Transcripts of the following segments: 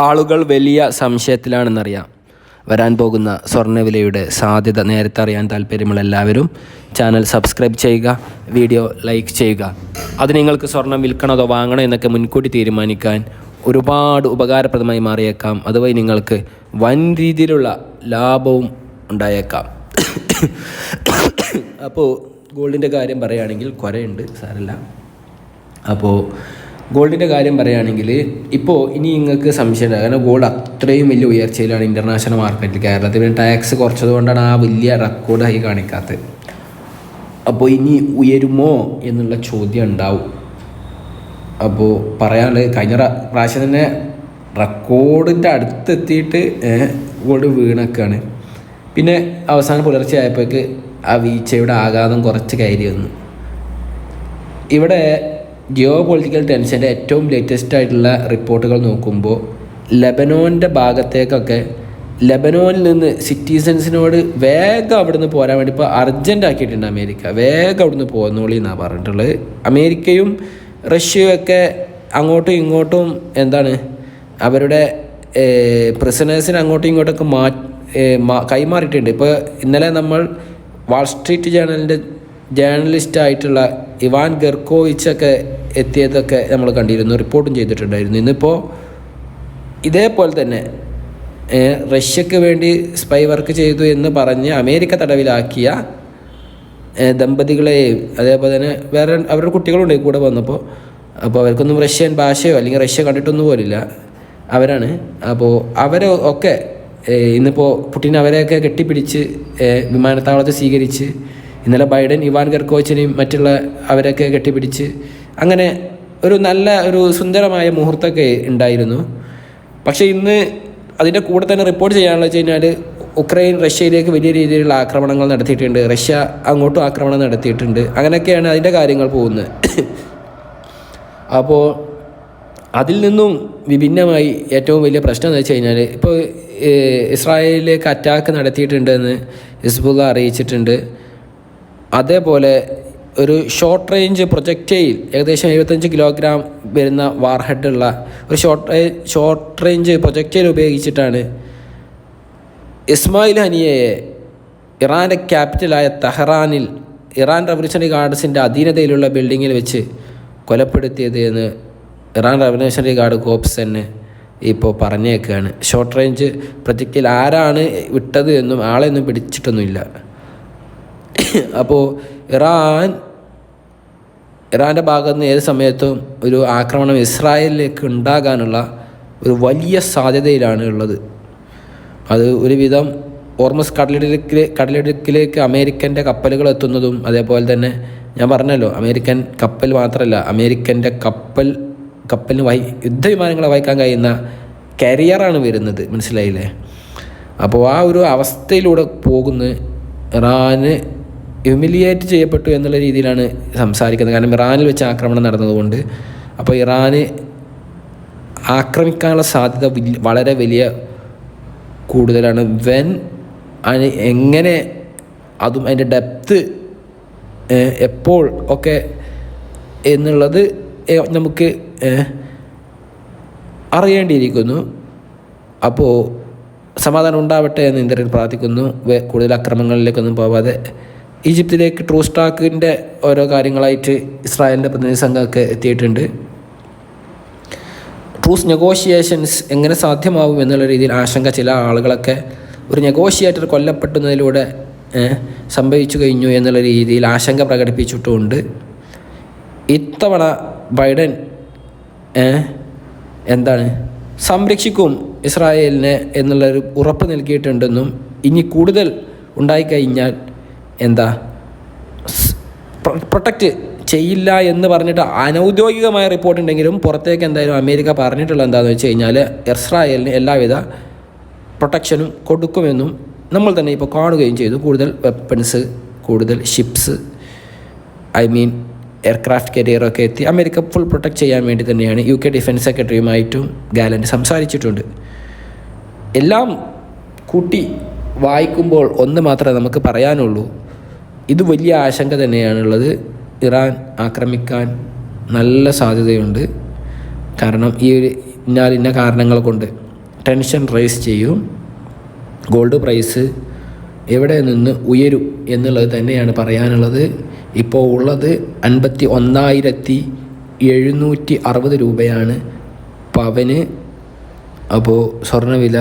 ആളുകൾ വലിയ സംശയത്തിലാണെന്നറിയാം. വരാൻ പോകുന്ന സ്വർണവിലയുടെ സാധ്യത നേരത്തെ അറിയാൻ താല്പര്യമുള്ള എല്ലാവരും ചാനൽ സബ്സ്ക്രൈബ് ചെയ്യുക വീഡിയോ ലൈക്ക് ചെയ്യുക. അത് നിങ്ങൾക്ക് സ്വർണം വിൽക്കണോ അതോ വാങ്ങണോ എന്നൊക്കെ മുൻകൂട്ടി തീരുമാനിക്കാൻ ഒരുപാട് ഉപകാരപ്രദമായി മാറിയേക്കാം. അതുവഴി നിങ്ങൾക്ക് വൻ രീതിയിലുള്ള ലാഭവും ഉണ്ടായേക്കാം. അപ്പോൾ ഗോൾഡിന്റെ കാര്യം പറയുകയാണെങ്കിൽ കുറേയുണ്ട് സാരല്ല. അപ്പോൾ ഗോൾഡിന്റെ കാര്യം പറയുകയാണെങ്കിൽ ഇപ്പോൾ ഇനി നിങ്ങൾക്ക് സംശയമുണ്ട് കാരണം ഗോൾഡ് അത്രയും വലിയ ഉയർച്ചയിലാണ് ഇന്റർനാഷണൽ മാർക്കറ്റിൽ കേരളത്തിൽ. പിന്നെ ടാക്സ് കുറച്ചതുകൊണ്ടാണ് ആ വലിയ റെക്കോർഡായി കാണിക്കാത്തത് അപ്പോൾ ഇനി ഉയരുമോ എന്നുള്ള ചോദ്യം ഉണ്ടാവും. അപ്പോൾ പറയാനുള്ളത് കഴിഞ്ഞ പ്രാ- പ്രാവശ്യം തന്നെ റെക്കോർഡിന്റെ അടുത്തെത്തിയിട്ട് ഗോൾഡ് വീണൊക്കെയാണ്. പിന്നെ അവസാനം പുലർച്ചെ ആയപ്പോഴേക്ക് ആ വീഴ്ചയുടെ ആഘാതം കുറച്ച് കയറി വന്നു. ഇവിടെ ജിയോ പൊളിറ്റിക്കൽ ടെൻഷന്റെ ഏറ്റവും ലേറ്റസ്റ്റ് ആയിട്ടുള്ള റിപ്പോർട്ടുകൾ നോക്കുമ്പോൾ ലെബനോന്റെ ഭാഗത്തേക്കൊക്കെ ലെബനോനിൽ നിന്ന് സിറ്റിസൻസിനോട് വേഗം അവിടുന്ന് പോരാൻ വേണ്ടി ഇപ്പോൾ അർജന്റ് ആക്കിയിട്ടുണ്ട് അമേരിക്ക. വേഗം അവിടുന്ന് പോകുന്നോളി എന്നാണ് പറഞ്ഞിട്ടുള്ളത്. അമേരിക്കയും റഷ്യയൊക്കെ അങ്ങോട്ടും ഇങ്ങോട്ടും എന്താണ് അവരുടെ പ്രിസണേഴ്സിനെ അങ്ങോട്ടും ഇങ്ങോട്ടൊക്കെ മാ- കൈമാറിയിട്ടുണ്ട്. ഇപ്പോൾ ഇന്നലെ നമ്മൾ വാൾ സ്ട്രീറ്റ് ജേണലിന്റെ ജേർണലിസ്റ്റ് ആയിട്ടുള്ള ഇവാൻ ഗർക്കോവിച്ചൊക്കെ എത്തിയതൊക്കെ നമ്മൾ കണ്ടിരുന്നു റിപ്പോർട്ടും ചെയ്തിട്ടുണ്ടായിരുന്നു. ഇന്നിപ്പോൾ ഇതേപോലെ തന്നെ റഷ്യക്ക് വേണ്ടി സ്പൈ വർക്ക് ചെയ്തു എന്ന് പറഞ്ഞ് അമേരിക്ക തടവിലാക്കിയ ദമ്പതികളെയും അതേപോലെ തന്നെ വേറെ അവരുടെ കുട്ടികളുണ്ട് കൂടെ വന്നപ്പോൾ അപ്പോൾ അവർക്കൊന്നും റഷ്യൻ ഭാഷയോ അല്ലെങ്കിൽ റഷ്യ കണ്ടിട്ടൊന്നും പോലില്ല. അവരാണ്. അപ്പോൾ അവരെ ഒക്കെ ഇന്നിപ്പോൾ പുട്ടിൻ അവരെയൊക്കെ കെട്ടിപ്പിടിച്ച് വിമാനത്താവളത്തെ സ്വീകരിച്ച് ഇന്നലെ ബൈഡൻ ഇവാൻ ഗർക്കോച്ചിനെയും മറ്റുള്ള അവരൊക്കെ കെട്ടിപ്പിടിച്ച് അങ്ങനെ ഒരു നല്ല ഒരു സുന്ദരമായ മുഹൂർത്തമൊക്കെ ഉണ്ടായിരുന്നു. പക്ഷേ ഇന്ന് അതിന്റെ കൂടെ തന്നെ റിപ്പോർട്ട് ചെയ്യാനുള്ള വെച്ച് കഴിഞ്ഞാൽ ഉക്രൈൻ റഷ്യയിലേക്ക് വലിയ രീതിയിലുള്ള ആക്രമണങ്ങൾ നടത്തിയിട്ടുണ്ട്. റഷ്യ അങ്ങോട്ടും ആക്രമണം നടത്തിയിട്ടുണ്ട്. അങ്ങനെയൊക്കെയാണ് അതിന്റെ കാര്യങ്ങൾ പോകുന്നത്. അപ്പോൾ അതിൽ നിന്നും വിഭിന്നമായി ഏറ്റവും വലിയ പ്രശ്നം എന്ന് വെച്ച് കഴിഞ്ഞാൽ ഇപ്പോൾ ഇസ്രായേലിലേക്ക് അറ്റാക്ക് നടത്തിയിട്ടുണ്ടെന്ന് ഹിസ്ബുള്ള അറിയിച്ചിട്ടുണ്ട്. അതേപോലെ ഒരു ഷോർട്ട് റേഞ്ച് പ്രൊജക്റ്റൈൽ ഏകദേശം എഴുപത്തഞ്ച് കിലോഗ്രാം വരുന്ന വാർഹെഡുള്ള ഒരു ഷോർട്ട് ഷോർട്ട് റേഞ്ച് പ്രൊജക്റ്റൈൽ ഉപയോഗിച്ചിട്ടാണ് ഇസ്മായിൽ ഹനിയയെ ഇറാന്റെ ക്യാപിറ്റലായ തെഹ്റാനിൽ ഇറാൻ റവല്യൂഷണറി ഗാർഡ്സിന്റെ അധീനതയിലുള്ള ബിൽഡിങ്ങിൽ വെച്ച് കൊലപ്പെടുത്തിയത് എന്ന് ഇറാൻ റവല്യൂഷണറി ഗാർഡ് കോപ്സ് തന്നെ ഇപ്പോൾ പറഞ്ഞേക്കുകയാണ് ഷോർട്ട് റേഞ്ച് പ്രൊജക്റ്റിൽ ആരാണ് വിട്ടത് എന്നും ആളെയൊന്നും പിടിച്ചിട്ടൊന്നുമില്ല. അപ്പോൾ ഇറാൻ ഇറാന്റെ ഭാഗത്ത് നിന്ന് ഏത് സമയത്തും ഒരു ആക്രമണം ഇസ്രായേലിലേക്ക് ഉണ്ടാകാനുള്ള ഒരു വലിയ സാധ്യതയിലാണ് ഉള്ളത്. അത് ഒരുവിധം ഓർമസ് കടലിടുക്കിൽ കടലിടുക്കിലേക്ക് അമേരിക്കന്റെ കപ്പലുകൾ എത്തുന്നതും അതേപോലെ തന്നെ ഞാൻ പറഞ്ഞല്ലോ അമേരിക്കൻ കപ്പൽ മാത്രമല്ല അമേരിക്കന്റെ കപ്പൽ കപ്പലിന് വഹി യുദ്ധവിമാനങ്ങളെ വഹിക്കാൻ കഴിയുന്ന കരിയറാണ് വരുന്നത്. മനസ്സിലായില്ലേ? അപ്പോൾ ആ ഒരു അവസ്ഥയിലൂടെ പോകുന്ന ഇറാന് ഹ്യൂമിലിയേറ്റ് ചെയ്യപ്പെട്ടു എന്നുള്ള രീതിയിലാണ് സംസാരിക്കുന്നത്. കാരണം ഇറാനിൽ വെച്ച് ആക്രമണം നടന്നതുകൊണ്ട്. അപ്പോൾ ഇറാന് ആക്രമിക്കാനുള്ള സാധ്യത വളരെ വലിയ കൂടുതലാണ്. വെൻ എങ്ങനെ അതും അതിന്റെ ഡെപ്ത്ത് എപ്പോൾ ഒക്കെ എന്നുള്ളത് നമുക്ക് അറിയേണ്ടിയിരിക്കുന്നു. അപ്പോൾ സമാധാനം ഉണ്ടാവട്ടെ എന്ന് ഇന്ത്യയിൽ പ്രാർത്ഥിക്കുന്നു. കൂടുതൽ അക്രമങ്ങളിലേക്കൊന്നും പോവാതെ ഈജിപ്തിലേക്ക് ട്രൂ സ്റ്റാക്കിന്റെ ഓരോ കാര്യങ്ങളായിട്ട് ഇസ്രായേലിന്റെ പ്രതിനിധി സംഘമൊക്കെ എത്തിയിട്ടുണ്ട്. ട്രൂസ് നെഗോഷിയേഷൻസ് എങ്ങനെ സാധ്യമാവും എന്നുള്ള രീതിയിൽ ആശങ്ക ചില ആളുകളൊക്കെ ഒരു നെഗോഷിയേറ്റർ കൊല്ലപ്പെടുന്നതിലൂടെ സംഭവിച്ചു കഴിഞ്ഞു എന്നുള്ള രീതിയിൽ ആശങ്ക പ്രകടിപ്പിച്ചിട്ടുമുണ്ട്. ഇത്തവണ ബൈഡൻ എന്താണ് സംരക്ഷിക്കും ഇസ്രായേലിനെ എന്നുള്ളൊരു ഉറപ്പ് നൽകിയിട്ടുണ്ടെന്നും ഇനി കൂടുതൽ ഉണ്ടായിക്കഴിഞ്ഞാൽ എന്താ പ്രൊട്ടക്റ്റ് ചെയ്യില്ല എന്ന് പറഞ്ഞിട്ട് അനൗദ്യോഗികമായ റിപ്പോർട്ട് ഉണ്ടെങ്കിലും പുറത്തേക്ക് എന്തായാലും അമേരിക്ക പറഞ്ഞിട്ടുള്ള എന്താണെന്ന് വെച്ച് കഴിഞ്ഞാൽ ഇസ്രായേലിന് എല്ലാവിധ പ്രൊട്ടക്ഷനും കൊടുക്കുമെന്നും നമ്മൾ തന്നെ ഇപ്പോൾ കാണുകയും ചെയ്തു. കൂടുതൽ വെപ്പൺസ് കൂടുതൽ ഷിപ്സ് ഐ മീൻ എയർക്രാഫ്റ്റ് കരിയറൊക്കെ എത്തി. അമേരിക്ക ഫുൾ പ്രൊട്ടക്റ്റ് ചെയ്യാൻ വേണ്ടി തന്നെയാണ് യു കെ ഡിഫൻസ് സെക്രട്ടറിയുമായിട്ടും ഗാലന്റ് സംസാരിച്ചിട്ടുണ്ട്. എല്ലാം കൂട്ടി വായിക്കുമ്പോൾ ഒന്ന് മാത്രമേ നമുക്ക് പറയാനുള്ളൂ. ഇത് വലിയ ആശങ്ക തന്നെയാണുള്ളത്. ഇറാൻ ആക്രമിക്കാൻ നല്ല സാധ്യതയുണ്ട്. കാരണം ഈ ഒരു ഇന്നാലിന്ന കാരണങ്ങൾ കൊണ്ട് ടെൻഷൻ റൈസ് ചെയ്യും. ഗോൾഡ് പ്രൈസ് എവിടെ നിന്ന് ഉയരും എന്നുള്ളത് തന്നെയാണ് പറയാനുള്ളത്. ഇപ്പോൾ ഉള്ളത് അൻപത്തി ഒന്നായിരത്തി എഴുന്നൂറ്റി അറുപത് രൂപയാണ് പവന്. അപ്പോൾ സ്വർണവില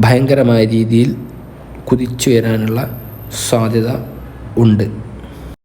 ഭയങ്കരമായ രീതിയിൽ കുതിച്ചുയരാനുള്ള സാധ്യത ഉണ്ട്.